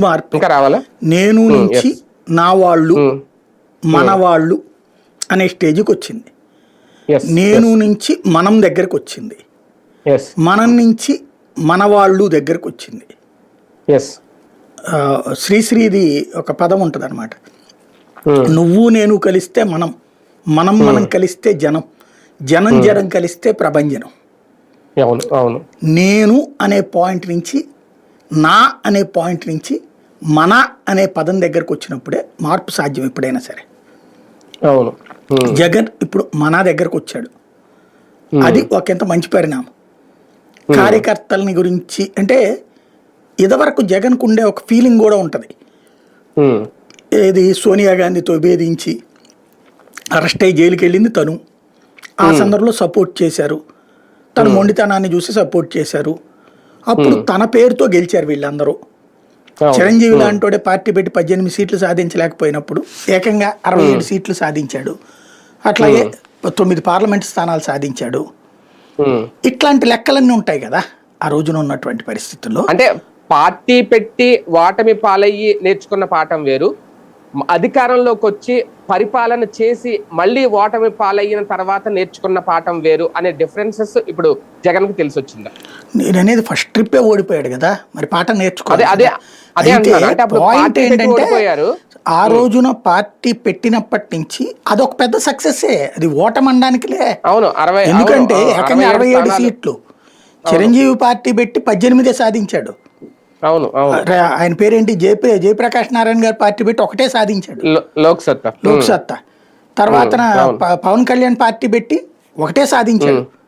మార్పు. ఇంకా రావాలా? నేను నుంచి నా వాళ్ళు ఉమ్, మన వాళ్ళు అనే స్టేజ్కి వచ్చింది. నేను నుంచి మనం దగ్గరకు వచ్చింది. మనం నుంచి మన వాళ్ళు దగ్గరకు వచ్చింది. శ్రీశ్రీది ఒక పదం ఉంటుంది అనమాట నువ్వు నేను కలిస్తే మనం మనం మనం కలిస్తే జనం జనం జనం కలిస్తే ప్రభంజనం. నేను అనే పాయింట్ నుంచి నా అనే పాయింట్ నుంచి మన అనే పదం దగ్గరకు వచ్చినప్పుడే మార్పు సాధ్యం ఎప్పుడైనా సరే. అవును. జగన్ ఇప్పుడు మన దగ్గరకు వచ్చాడు. అది ఒకంత మంచి పరిణామం. కార్యకర్తలని గురించి అంటే ఇదివరకు జగన్కు ఉండే ఒక ఫీలింగ్ కూడా ఉంటుంది. ఏది సోనియా గాంధీతో భేదించి అరెస్ట్ అయ్యి జైలుకి వెళ్ళింది తను. ఆ సందర్భంలో సపోర్ట్ చేశారు. తన మొండితనాన్ని చూసి సపోర్ట్ చేశారు. అప్పుడు తన పేరుతో గెలిచారు వీళ్ళందరూ. చిరంజీవి లాంటోడే పార్టీ పెట్టి పద్దెనిమిది సీట్లు సాధించలేకపోయినప్పుడు ఏకంగా అరవై ఏడు సీట్లు సాధించాడు. అట్లాగే తొమ్మిది పార్లమెంట్ స్థానాలు సాధించాడు. ఇట్లాంటి లెక్కలన్నీ ఉంటాయి కదా ఆ రోజున ఉన్నటువంటి పరిస్థితుల్లో. అంటే పార్టీ పెట్టి వాటమి పాలయ్యి నేర్చుకున్న పాఠం వేరు. అధికారంలోకి వచ్చి పరిపాలన చేసి మళ్ళీ ఓటమి పాలయ్యిన తర్వాత నేర్చుకున్న పాఠం వేరు అనే డిఫరెన్సెస్ ఇప్పుడు జగన్కి తెలిసి వచ్చిందా నేను అనేది ఫస్ట్ ట్రిప్పే ఓడిపోయాడు కదా. మరి పాఠం నేర్చుకోవాలి అదే అదే. పెట్టి ఏంటంటే ఆ రోజున పార్టీ పెట్టినప్పటి నుంచి అదొక పెద్ద సక్సెస్ అది ఓటమనడానికిలే అవును అరవై ఎందుకంటే ఏకంగా అరవై ఏడు. సీట్లు. చిరంజీవి పార్టీ పెట్టి పద్దెనిమిదే సాధించాడు. అవును ఆయన పేరేంటి? జయప్ర జయప్రకాష్ నారాయణ గారు పార్టీ పెట్టి ఒకటే సాధించాడు. లో- లోక్ సత్తా లోక్ సత్తా తర్వాత. పవన్ కళ్యాణ్ పార్టీ పెట్టి ఒకటే సాధించాడు.